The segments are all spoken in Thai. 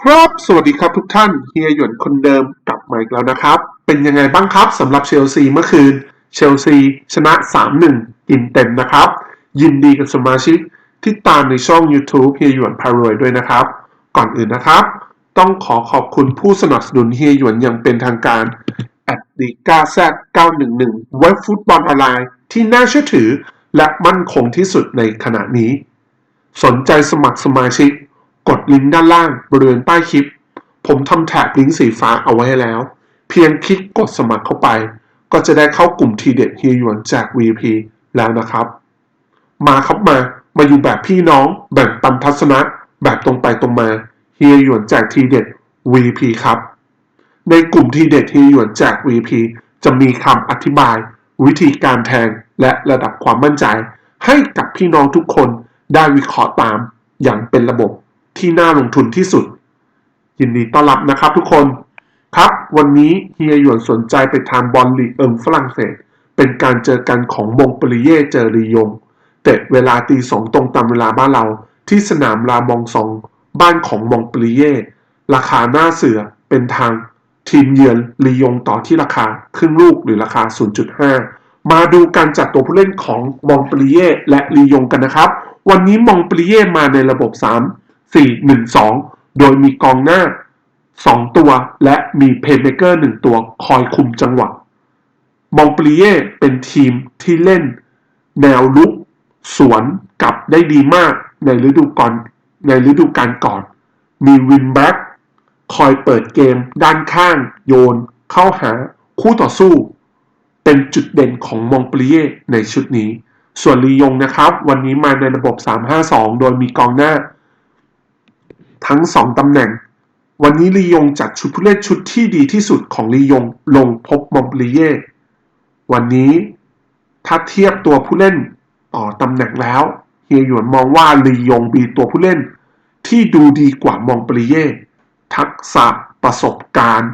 ครับสวัสดีครับทุกท่านเฮียหยวนคนเดิมกลับมาอีกแล้วนะครับ เป็นยังไงบ้างครับสำหรับเชลซีเมื่อคืน เชลซีชนะ 3-1อินเต็มนะครับ ยินดีกับสมาชิกที่ตามในช่อง YouTube เฮียหยวนพารวยด้วยนะครับ ก่อนอื่นนะครับ ต้องขอขอบคุณผู้สนับสนุนเฮียหยวนอย่างเป็นทางการแอดดิกาแซ911เว็บฟุตบอลออนไลน์ที่น่าเชื่อถือและมั่นคงที่สุดในขณะนี้ สนใจสมัครสมาชิก กดลิงก์ด้านล่างบริเวณใต้คลิป ผมทำแท็บลิงก์สีฟ้าเอาไว้แล้ว เพียงคลิกกดสมัครเข้าไป ก็จะได้เข้ากลุ่มทีเด็ดเฮียหยวนจาก VP แล้วนะครับ มาครับมา มาอยู่แบบพี่น้องแบ่งปันทัศนะ แบบตรงไปตรงมาเฮียหยวนจากทีเด็ด VP ครับ ในกลุ่มทีเด็ดเฮียหยวนจาก VP จะมีคำอธิบาย วิธีการแทงและระดับความมั่นใจ ให้กับพี่น้องทุกคนได้วิเคราะห์ตามอย่างเป็นระบบ ที่น่าลงทุนที่สุด ยินดีต้อนรับนะครับทุกคน ครับ วันนี้เฮียหยวนสนใจไปทางบอลลีเอิงฝรั่งเศส เป็นการเจอกันของมงปรีเย่เจอรียงเตะเวลาตีสองตรงตามเวลาบ้านเรา ที่สนามลามองซองบ้านของมงปรีเย่ราคาหน้าเสือเป็นทางทีมเยือนลียงต่อที่ราคาครึ่งลูกหรือราคา 0.5 มาดูการจัดตัวผู้เล่นของมองปรีเย่และลียงกันนะครับ วันนี้มองปรีเย่มาในระบบ 3 4 1 2 โดยมีกองหน้า 2 ตัวและมีเพย์เมเกอร์1ตัวคอยคุมจังหวะมองปรีเย่เป็นทีมที่เล่น แนวลุก สวนกลับได้ดีมากในฤดูกาลในฤดูกาลก่อน มีวินแบ็กคอยเปิดเกมด้านข้างโยน เข้าหาคู่ต่อสู้ เป็นจุดเด่นของมองปรีเย่ในชุดนี้ ส่วนลียงนะครับ วันนี้มาในระบบ 352 โดยมีกองหน้า ทั้ง 2 ตำแหน่ง วันนี้ลียงจัดชุดผู้เล่นชุดที่ดีที่สุดของลียงลงพบมองปรีเย่วันนี้ถ้าเทียบตัวผู้เล่นต่อตำแหน่งแล้ว เฮียหยวนมองว่าลียงมีตัวผู้เล่น ที่ดูดีกว่ามองปรีเย่ทักษะประสบการณ์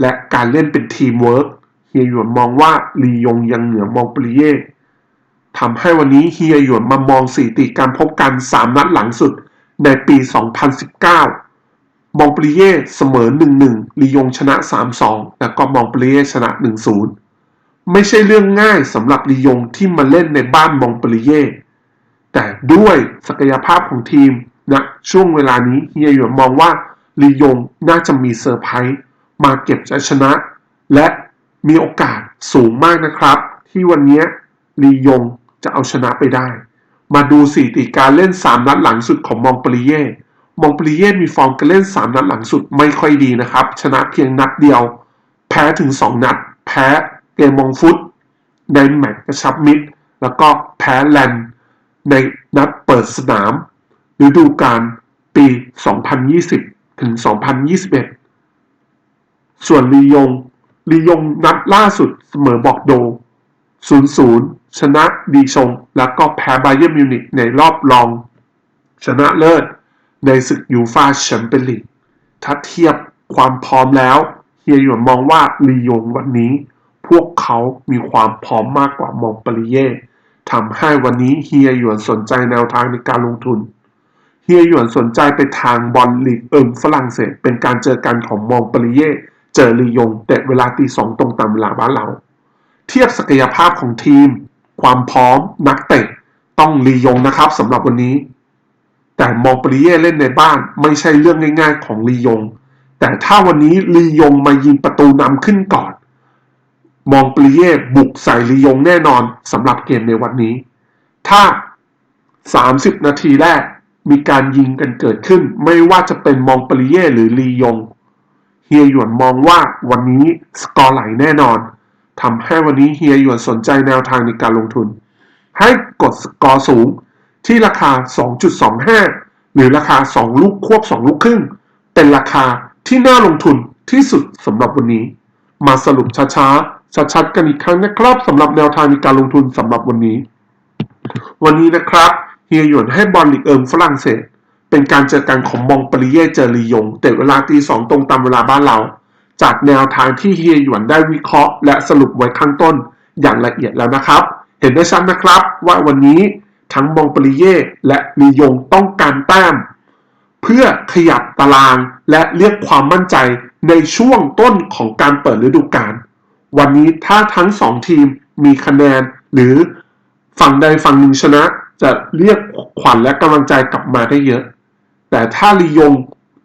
และการเล่นเป็นทีมเวิร์กเฮียหยวนมองว่าลียงยังเหนือมองปรีเย่ทำให้วันนี้เฮียหยวนมามองสถิติการพบกัน 3 นัดหลังสุด ในปี 2019 มองปรีเย่เสมอ 1-1 ลียงชนะ 3-2 แล้วก็มองปรีเย่ชนะ 1-0 ไม่ใช่เรื่องง่ายสำหรับลียงที่มาเล่นในบ้านมองปรีเย่แต่ด้วยศักยภาพของทีมณนะช่วงเวลานี้เฮียหยวนมองว่าลียงน่าจะมีเซอร์ไพรส์มาเก็บชัยชนะ และมีโอกาสสูงมากนะครับ ที่วันนี้ลียงจะเอาชนะไปได้ มาดูสถิติการเล่น 3 นัดหลังสุดของมองปรีเย่มองปรีเย่มีฟอร์มการเล่น 3 นัดหลังสุดไม่ค่อยดีนะครับ ชนะเพียงนัดเดียว แพ้ถึง 2 นัด แพ้เกมมองฟุต ในแมตช์กระชับมิตรแล้วก็แพ้แลนด์ในนัดเปิดสนามฤดูกาลปี 2020 ถึง 2021 ส่วนลียงลียงนัดล่าสุดเสมอบอกโด 0-0 ชนะดีชง แล้วก็แพ้ไบเยอร์มิวนิกในรอบรอง ชนะเลิศ ในศึกยูฟาแชมเปี้ยนลีกถ้าเทียบความพร้อมแล้วเฮียหยวนมองว่าลียงวันนี้ พวกเขามีความพร้อมมากกว่ามองปรีเย่ทำให้วันนี้เฮียหยวนสนใจแนวทางในการลงทุนเฮียหยวนสนใจไปทางบอลลีกเอิมฝรั่งเศส เป็นการเจอกันของมองปรีเย่เจอลียงแต่เวลาตีสองตรงตามเวลาบ้านเรา เทียบศักยภาพของทีม ความพร้อมนักเตะต้องลียงนะครับสำหรับวันนี้ แต่มองปรีเย่เล่นในบ้านไม่ใช่เรื่องง่าย ๆ ของลียง แต่ถ้าวันนี้ลียงมายิงประตูนำขึ้นก่อน มองปรีเย่บุกใส่ลียงแน่นอนสำหรับเกมในวันนี้ ถ้า 30 นาทีแรกมีการยิงกันเกิดขึ้น ไม่ว่าจะเป็นมองปรีเย่หรือลียง เฮียหยวนมองว่าวันนี้สกอร์ไหลแน่นอน ทำให้วันนี้เฮียหยวนสนใจแนวทางในการลงทุน ให้กดสกอร์สูงที่ราคา 2.25 หรือราคา 2 ลูกควบ 2 ลูกครึ่ง เป็นราคาที่น่าลงทุนที่สุดสำหรับวันนี้ มาสรุปช้าๆ ชัดๆ กันอีกครั้งนะครับสำหรับแนวทางในการลงทุนสำหรับวันนี้ วันนี้นะครับเฮียหยวนให้บอลลีกเอิงฝรั่งเศส เป็นการเจอกันของมองปรีเย่เจอรียง แต่เวลาตีสองตรงตามเวลาบ้านเรา จากแนวทางที่เฮียหยวนได้วิเคราะห์ และสรุปไว้ข้างต้นอย่างละเอียดแล้วนะครับ เห็นได้ชัดนะครับว่าวันนี้ทั้งมองปรีเย่และลียงต้องการแต้ม เพื่อขยับตารางและเรียกความมั่นใจในช่วงต้นของการเปิดฤดูกาลวันนี้ถ้าทั้งสองทีมมีคะแนนหรือฝั่งใดฝั่งหนึ่งชนะ จะเรียกขวัญและกำลังใจกลับมาได้เยอะ แต่ถ้าลียง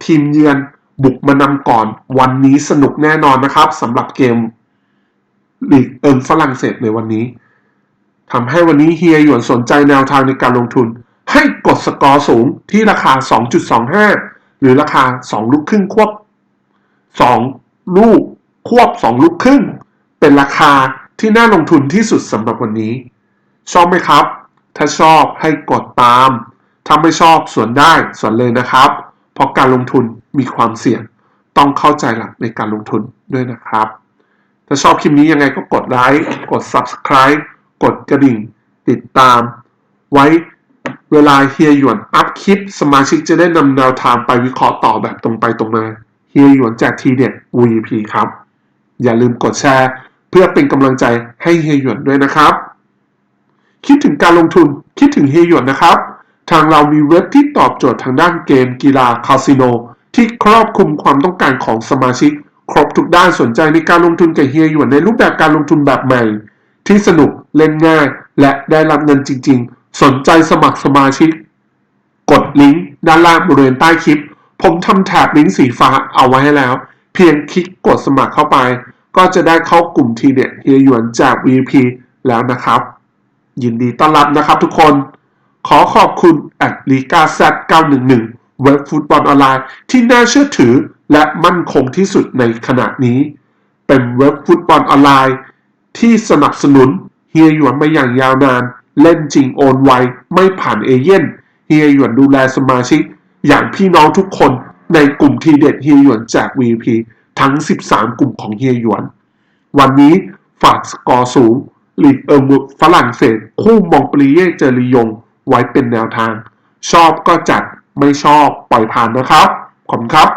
ทีมเยือน บุกมานำก่อนวันนี้สนุกแน่นอนนะครับสำหรับเกมลีกเอิมฝรั่งเศสในวันนี้ทำให้วันนี้เฮียหยวนสนใจแนวทางในการลงทุน ให้กดสกอร์สูงที่ราคา 2.25 หรือราคา 2 ลูกครึ่งควบ 2 ลูกควบ 2 ลูกครึ่ง เป็นราคาที่น่าลงทุนที่สุดสำหรับวันนี้ ชอบไหมครับ ถ้าชอบให้กดตาม ถ้าไม่ชอบส่วนได้ส่วนเลยนะครับ เพราะการลงทุนมีความเสี่ยง ต้องเข้าใจหลักในการลงทุนด้วยนะครับ ถ้าชอบคลิปนี้ยังไงก็กดไลค์กด Subscribe กดกระดิ่ง ติดตาม ไว้เวลาเฮียหยวนอัพคลิป สมาชิกจะได้นำแนวทางไปวิเคราะห์ต่อแบบตรงไปตรงมาเฮียหยวนแจกทีเด็ด VP ครับ อย่าลืมกดแชร์ เพื่อเป็นกำลังใจให้เฮียหยวนด้วยนะครับ คิดถึงการลงทุนคิดถึงเฮียหยวนนะครับ ทางเรามีเว็บที่ตอบโจทย์ทางด้านเกมกีฬาคาสิโน ที่ครอบคลุมความต้องการของสมาชิก ครบทุกด้านสนใจในการลงทุนกับเฮียหยวนในรูปแบบการลงทุนแบบใหม่ ที่สนุกเล่นง่าย และได้รับเงินจริง ๆ สนใจสมัครสมาชิก กดลิงก์ด้านล่างบริเวณใต้คลิป ผมทำแถบลิงก์สีฟ้าเอาไว้ให้แล้ว เพียงคลิกกดสมัครเข้าไป ก็จะได้เข้ากลุ่มทีเด็ดเฮียหยวนจาก VP แล้วนะครับ ยินดีต้อนรับนะครับทุกคน ขอขอบคุณแอดลีกาแซ911 เว็บฟุตบอลออนไลน์ที่น่าเชื่อถือและมั่นคงที่สุดในขณะนี้ เป็นเว็บฟุตบอลออนไลน์ ที่สนับสนุนเฮียหยวนมาอย่างยาวนาน เล่นจริงโอนไว ไม่ผ่านเอเย่นเฮียหยวนดูแลสมาชิก อย่างพี่น้องทุกคนในกลุ่มทีเด็ดเฮียหยวนจาก VP ทั้ง 13 กลุ่มของเฮียหยวน วันนี้ฝากสกอร์สูงลีกเอิร์มฝรั่งเศส คู่มองปรีเย่เจอรียง ไว้เป็นแนวทาง ชอบก็จัดไม่ชอบปล่อยผ่านนะครับ ขอบคุณครับ